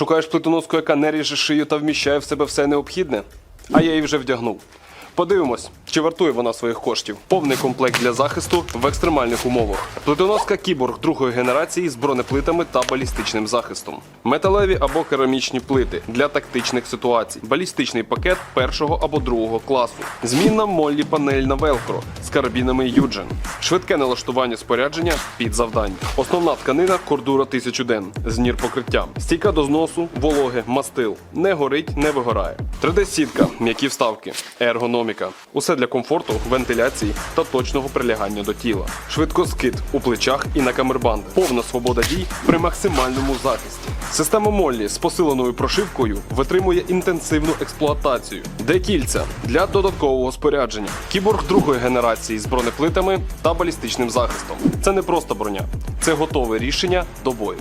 Шукаєш плитоноску, яка не ріже шию та вміщає в себе все необхідне? А я її вже вдягнув. Подивимось, чи вартує вона своїх коштів. Повний комплект для захисту в екстремальних умовах. Плитоноска кіборг другої генерації з бронеплитами та балістичним захистом. Металеві або керамічні плити для тактичних ситуацій. Балістичний пакет першого або другого класу. Змінна моллі панель на велкро з карабінами Юджен. Швидке налаштування спорядження під завдання. Основна тканина кордура 1000 ден з нір покриттям. Стійка до зносу, вологи, мастил. Не горить, не вигорає. 3D-сітка, м'які вставки, ергономіка. Усе для комфорту, вентиляції та точного прилягання до тіла. Швидкоскид у плечах і на камербанд. Повна свобода дій при максимальному захисті. Система Моллі з посиленою прошивкою витримує інтенсивну експлуатацію. Де кільця для додаткового спорядження. Кіборг другої генерації з бронеплитами та балістичним захистом. Це не просто броня, це готове рішення до бою.